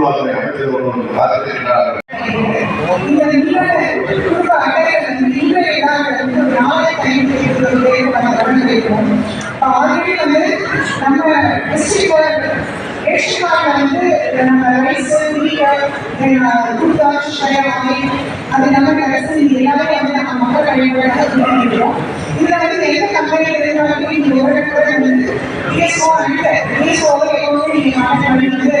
சுற்றுலாத்துறை அமைச்சர் இந்த நம்ம ஆல்ரெடி வந்து நம்ம டிஸ்ட்ரிக்ட் வந்து நம்ம ரைஸ் மீட்டர் குடுத்தாச்சு அது நம்ம கரசு இது எல்லாமே வந்து நம்ம மக்கள் கழிவுகளாக இதில் வந்து எந்த கம்பெனியில் இருந்தாலும் நீங்கள் ஒரு கூட வந்து அண்ட் நீங்கள் வந்து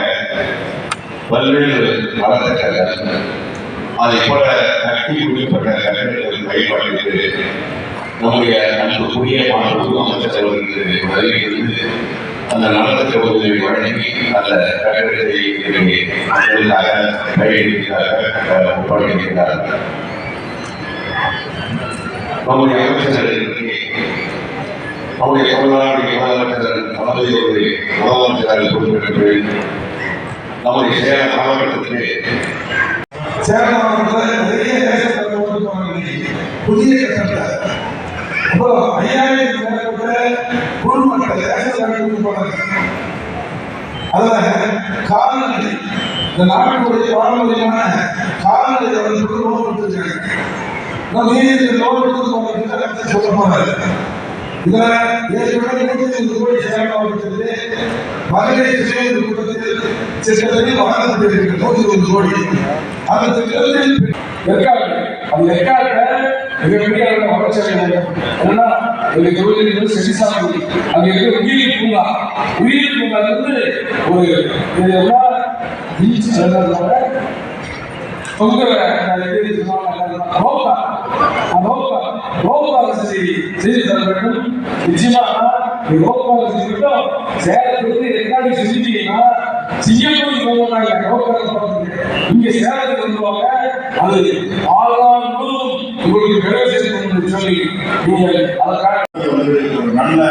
பல்வேறு நலத்திட்டங்கள் அதை போல கட்டி குறிப்பிட்ட கட்டடங்கள் பயன்பாட்டிற்கு நம்முடைய அன்புக்குரிய மாண்பு அமைச்சர் அவர்களுக்கு வருகிறது அந்த நலத்திட்ட உதவி வழங்கி அந்த கட்டடத்தை இன்றைக்கு கையெழுத்தாக ஒப்படைக்கிறார்கள் நம்முடைய அமைச்சர்கள் இன்றைக்கு நம்முடைய தமிழ்நாடு முதலமைச்சர் தளபதி அவர்களை முதலமைச்சராக நம்முடைய சேலம் மாவட்டத்திலே சேலம் மாவட்டத்தில் நிறைய புதிய கட்டணத்தை அப்புறம் ஐயாயிரத்துக்கு மேற்பட்ட குழுமக்கள் ரேஷன் கடை இந்த நாட்டுடைய பாரம்பரியமான காலநிலை வளர்ப்புக்கு லோன் கொடுத்துருக்காங்க நம்ம நீதி லோன் கொடுத்து சொல்ல போறாரு. ஏற்கனவே கோடி சேலம் மாவட்டத்திலே மகளிர் சுய திட்டத்தில் திட்டத்தில் வழங்கப்பட்டிருக்கு நூற்றி ஒரு கோடி அந்த திட்டத்தில் ஏற்காடு அந்த ஏற்காடுல மிகப்பெரிய அளவில் வளர்ச்சி என்னன்னா எங்க தொழில் வந்து அங்க இருக்கிற உயிரி பூங்கா. உயிரி பூங்கா வந்து ஒரு இது பீச் இது தர வேண்டும் நிச்சயமா இந்த மட்டும் சேலத்துக்கு செஞ்சுட்டீங்கன்னா போவாங்க இங்க சேலத்துக்கு அது ஆளாம் முழுவதும் உங்களுக்கு பிரவேசிக்கணும்னு சொல்லி நீங்கள் அதற்காக வந்து ஒரு நல்ல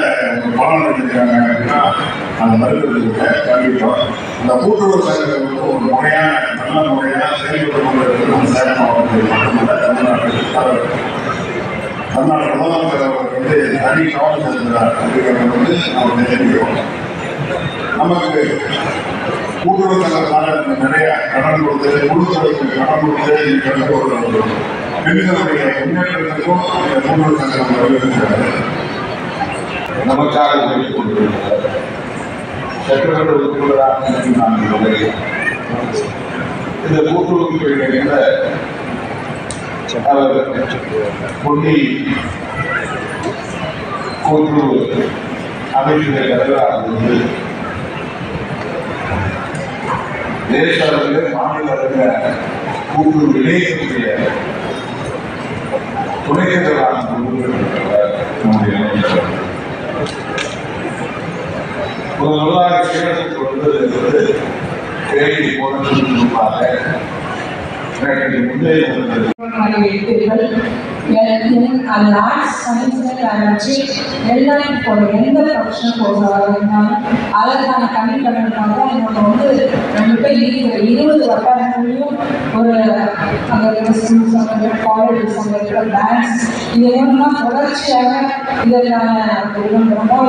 பலன் அப்படின்னா அந்த மருத்துவ கண்டிப்பா அந்த கூட்டுறவு சங்கங்கள் வந்து ஒரு முறையான நல்ல முறையான செயல்பட்டு கொண்டிருக்கிறது சேலம் மாவட்டத்தில் மட்டுமல்ல தமிழ்நாட்டில் தமிழ்நாடு முதலமைச்சர் வந்து கவனம் செலுத்துகிறார் அப்படிங்கிறது வந்து நம்ம தெரிஞ்சுக்கிறோம் நமக்கு கூட்டுறவு சங்கத்தால நிறைய கடன் கொடுத்து குழுக்களுக்கு கடன் கொடுத்து இருக்கிறது ஒரு பெண்களுடைய முன்னேற்றத்திற்கும் இந்த கூட்டுறவு சங்கம் வழிவகுக்கிறது நமக்காக உதவி கொண்டிருக்கிறார் சட்டமன்ற உறுப்பினராக நான் இந்த கூட்டுறவு துறையில அவர் பொன்னி கூட்டுறவு அமைப்பினை தலைவராக தேச அளவில் மாநில அளவில் கூட்டுறவு இணையக்கூடிய துணைத் நம்முடைய அமைச்சர் ஒரு நல்லாக கேட்டதற்கு வந்து கேள்வி போனதற்கு முன்பாக எனக்கு முந்தைய எந்த ப்ரொஃஷனல் கோர்ஸாக இருந்தாலும் அதற்கான தனிக்கடனுக்காக நம்ம வந்து நம்மகிட்ட இருபது வட்டாரங்களையும் ஒரு அங்கே ஸ்கூல்ஸ் அங்கே காலேஜஸ் அங்கே இருக்கிற பேங்க்ஸ் இதெல்லாம் தொடர்ச்சியாக இதற்கான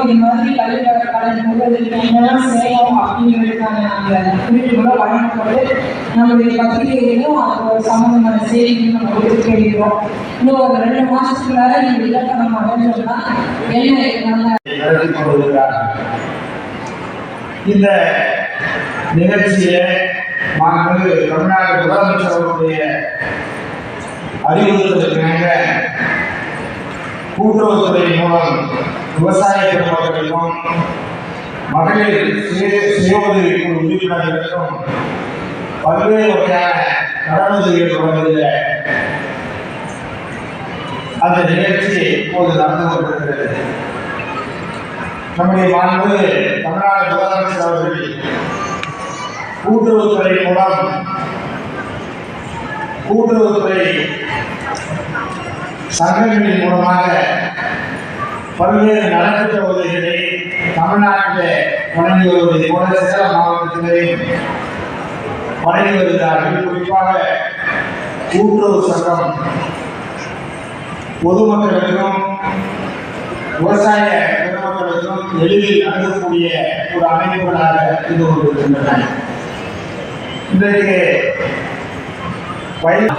இது மாதிரி கல்வி கடன் செய்யணும் அப்படிங்கிறதுக்கான அந்த குறிப்புகளை வழங்கப்பட்டு நம்மளுடைய பத்திரிகையிலும் அது சம்பந்தமான செய்திகளும் நம்ம கொடுத்து இன்னும் ஒரு ரெண்டு மாசத்துக்குள்ளார நீங்க இலக்கணம் அடைஞ்சோம்னா என்ன நம்ம இந்த நிகழ்ச்சியில மாண்பு தமிழ்நாடு முதலமைச்சர் அவர்களுடைய அறிவுறுத்தலுக்காக கூட்டுறவுத்துறை மூலம் விவசாய பெருமக்களுக்கும் மகளிர் சுய உதவி குழு உறுப்பினர்களுக்கும் பல்வேறு வகையான கடனுதவிகள் வழங்குகிற அந்த நிகழ்ச்சி இப்போது நடந்து கொண்டிருக்கிறது. நம்முடைய மாண்பு தமிழ்நாடு முதலமைச்சர் அவர்கள் கூட்டுறவுத்துறை மூலம் கூட்டுறவுத்துறை சங்கங்களின் மூலமாக பல்வேறு நலத்திட்ட உதவிகளை தமிழ்நாட்டில் வழங்கி வருவதை போல சேலம் மாவட்டத்திலேயும் வழங்கி வருகிறார்கள். குறிப்பாக கூட்டுறவு சங்கம் பொதுமக்களுக்கும் விவசாய பெருமக்களுக்கும் எளிதில் அணுகக்கூடிய ஒரு அமைப்புகளாக இருந்து கொண்டிருக்கின்றன. இன்றைக்கு வயல்